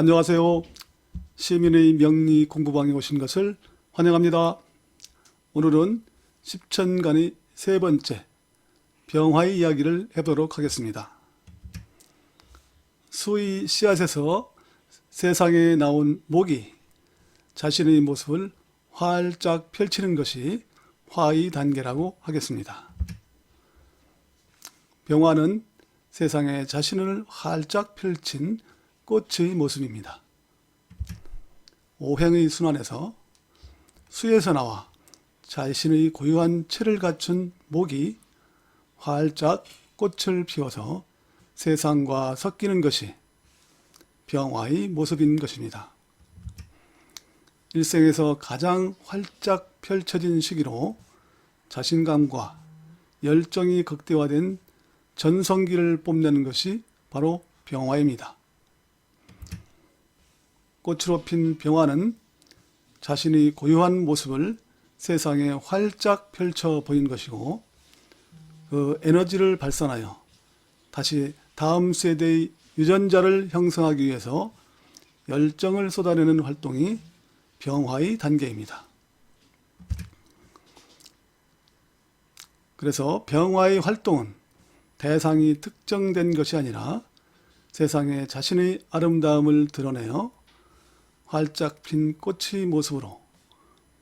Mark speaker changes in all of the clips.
Speaker 1: 안녕하세요. 시민의 명리 공부방에 오신 것을 환영합니다. 오늘은 십천간의 세 번째 병화의 이야기를 해보도록 하겠습니다. 수의 씨앗에서 세상에 나온 목이 자신의 모습을 활짝 펼치는 것이 화의 단계라고 하겠습니다. 병화는 세상에 자신을 활짝 펼친 꽃의 모습입니다. 오행의 순환에서 수에서 나와 자신의 고유한 체를 갖춘 목이 활짝 꽃을 피워서 세상과 섞이는 것이 병화의 모습인 것입니다. 일생에서 가장 활짝 펼쳐진 시기로 자신감과 열정이 극대화된 전성기를 뽐내는 것이 바로 병화입니다. 꽃으로 핀 병화는 자신의 고유한 모습을 세상에 활짝 펼쳐 보인 것이고 그 에너지를 발산하여 다시 다음 세대의 유전자를 형성하기 위해서 열정을 쏟아내는 활동이 병화의 단계입니다. 그래서 병화의 활동은 대상이 특정된 것이 아니라 세상에 자신의 아름다움을 드러내어 활짝 핀 꽃의 모습으로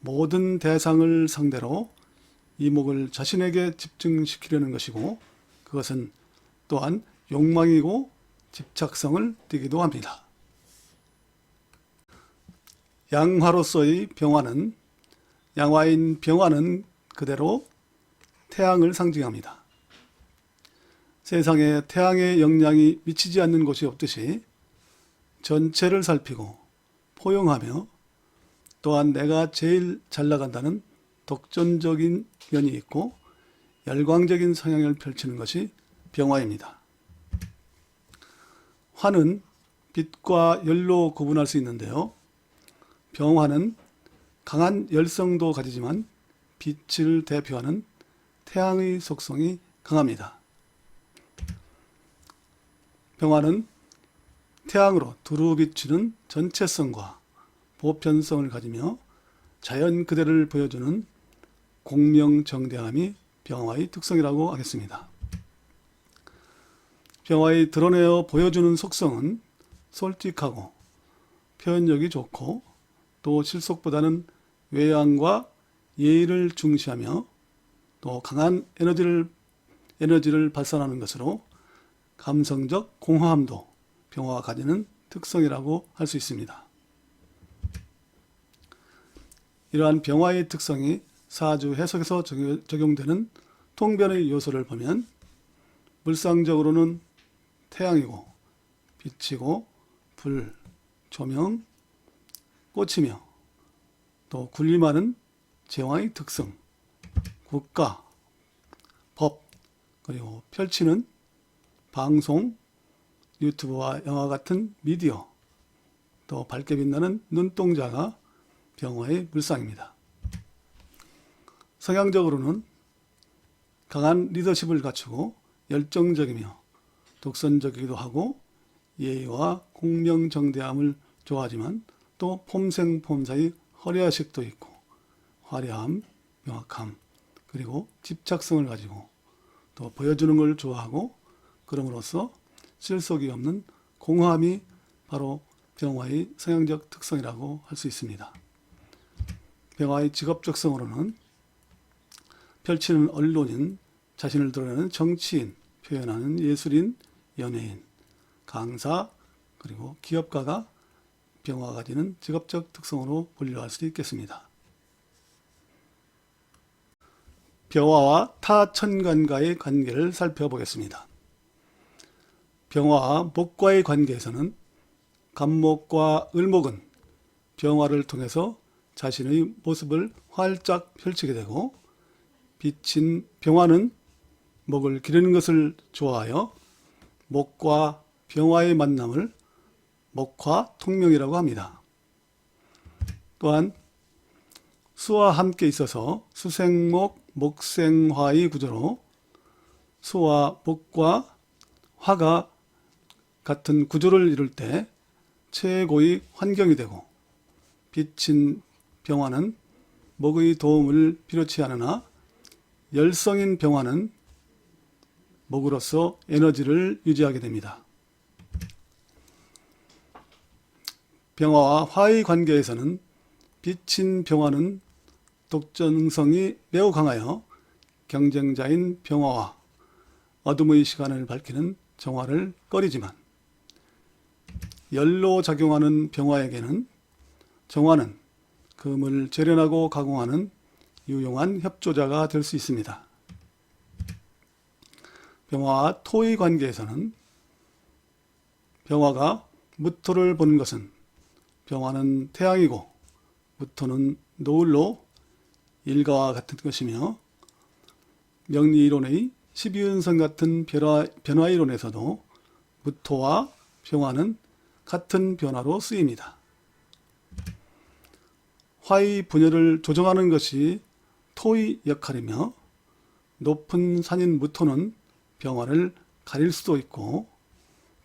Speaker 1: 모든 대상을 상대로 이목을 자신에게 집중시키려는 것이고 그것은 또한 욕망이고 집착성을 띠기도 합니다. 양화로서의 병화는 양화인 병화는 그대로 태양을 상징합니다. 세상에 태양의 영향이 미치지 않는 곳이 없듯이 전체를 살피고 포용하며 또한 내가 제일 잘 나간다는 독전적인 면이 있고 열광적인 성향을 펼치는 것이 병화입니다. 화는 빛과 열로 구분할 수 있는데요. 병화는 강한 열성도 가지지만 빛을 대표하는 태양의 속성이 강합니다. 병화는 태양으로 두루 비추는 전체성과 보편성을 가지며 자연 그대를 보여주는 공명정대함이 병화의 특성이라고 하겠습니다. 병화의 드러내어 보여주는 속성은 솔직하고 표현력이 좋고 또 실속보다는 외양과 예의를 중시하며 또 강한 에너지를 에너지를 발산하는 것으로 감성적 공허함도 병화가 가지는 특성이라고 할 수 있습니다. 이러한 병화의 특성이 사주 해석에서 적용되는 통변의 요소를 보면 물상적으로는 태양이고 빛이고 불, 조명, 꽃이며 또 군림하는 제왕의 특성, 국가, 법, 그리고 펼치는 방송, 유튜브와 영화 같은 미디어, 또 밝게 빛나는 눈동자가 병화의 물상입니다. 성향적으로는 강한 리더십을 갖추고 열정적이며 독선적이기도 하고 예의와 공명정대함을 좋아하지만 또 폼생폼사의 허례의식도 있고 화려함, 명확함, 그리고 집착성을 가지고 또 보여주는 걸 좋아하고 그럼으로써 실속이 없는 공허함이 바로 병화의 성향적 특성이라고 할 수 있습니다. 병화의 직업적성으로는 펼치는 언론인, 자신을 드러내는 정치인, 표현하는 예술인, 연예인, 강사, 그리고 기업가가 병화가 가지는 직업적 특성으로 분류할 수 있겠습니다. 병화와 타 천간과의 관계를 살펴보겠습니다. 병화와 목과의 관계에서는 간목과 을목은 병화를 통해서 자신의 모습을 활짝 펼치게 되고 빛인 병화는 목을 기르는 것을 좋아하여 목과 병화의 만남을 목화 통명이라고 합니다. 또한 수와 함께 있어서 수생목, 목생화의 구조로 수와 목과 화가 같은 구조를 이룰 때 최고의 환경이 되고 빛인 병화는 목의 도움을 필요치 않으나 열성인 병화는 목으로서 에너지를 유지하게 됩니다. 병화와 화의 관계에서는 빛인 병화는 독전성이 매우 강하여 경쟁자인 병화와 어둠의 시간을 밝히는 정화를 꺼리지만 열로 작용하는 병화에게는 정화는 금을 재련하고 가공하는 유용한 협조자가 될 수 있습니다. 병화와 토의 관계에서는 병화가 무토를 보는 것은 병화는 태양이고 무토는 노을로 일가와 같은 것이며 명리이론의 12운성 같은 변화, 변화이론에서도 무토와 병화는 같은 변화로 쓰입니다. 화의 분열을 조정하는 것이 토의 역할이며 높은 산인 무토는 병화를 가릴 수도 있고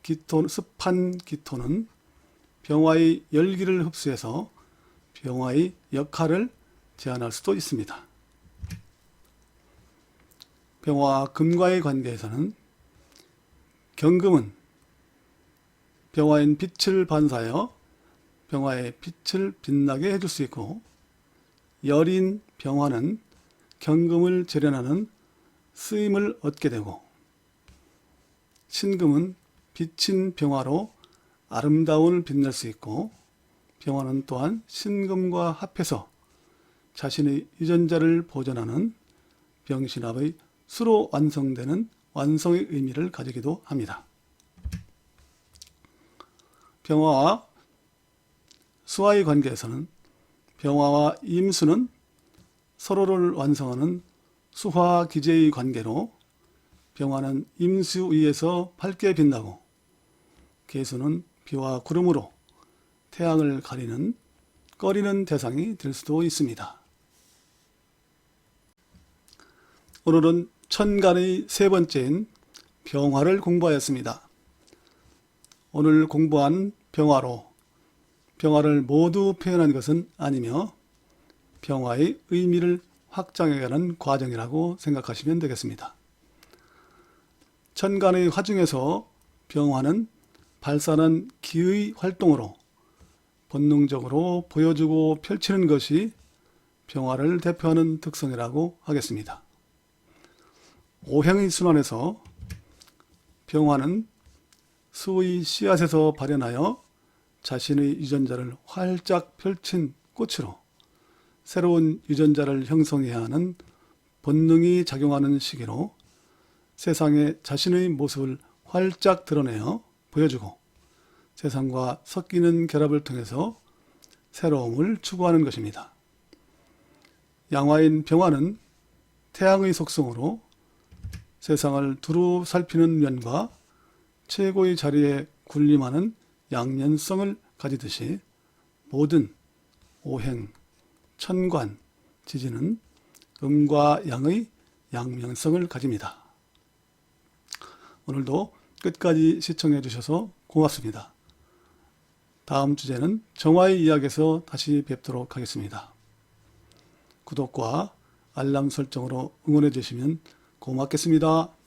Speaker 1: 기토, 습한 기토는 병화의 열기를 흡수해서 병화의 역할을 제한할 수도 있습니다. 병화와 금과의 관계에서는 경금은 병화인 빛을 반사하여 병화의 빛을 빛나게 해줄 수 있고 열인 병화는 경금을 재련하는 쓰임을 얻게 되고 신금은 빛인 병화로 아름다움을 빛낼 수 있고 병화는 또한 신금과 합해서 자신의 유전자를 보존하는 병신합의 수로 완성되는 완성의 의미를 가지기도 합니다. 병화와 수화의 관계에서는 병화와 임수는 서로를 완성하는 수화 기제의 관계로 병화는 임수 위에서 밝게 빛나고 개수는 비와 구름으로 태양을 가리는 꺼리는 대상이 될 수도 있습니다. 오늘은 천간의 세 번째인 병화를 공부하였습니다. 오늘 공부한 병화로 병화를 모두 표현한 것은 아니며 병화의 의미를 확장해가는 과정이라고 생각하시면 되겠습니다. 천간의 화중에서 병화는 발산한 기의 활동으로 본능적으로 보여주고 펼치는 것이 병화를 대표하는 특성이라고 하겠습니다. 오행의 순환에서 병화는 수의 씨앗에서 발현하여 자신의 유전자를 활짝 펼친 꽃으로 새로운 유전자를 형성해야 하는 본능이 작용하는 시기로 세상에 자신의 모습을 활짝 드러내어 보여주고 세상과 섞이는 결합을 통해서 새로움을 추구하는 것입니다. 양화인 병화는 태양의 속성으로 세상을 두루 살피는 면과 최고의 자리에 군림하는 양면성을 가지듯이 모든 오행, 천관, 지지는 음과 양의 양면성을 가집니다. 오늘도 끝까지 시청해 주셔서 고맙습니다. 다음 주제는 정화의 이야기에서 다시 뵙도록 하겠습니다. 구독과 알람 설정으로 응원해 주시면 고맙겠습니다.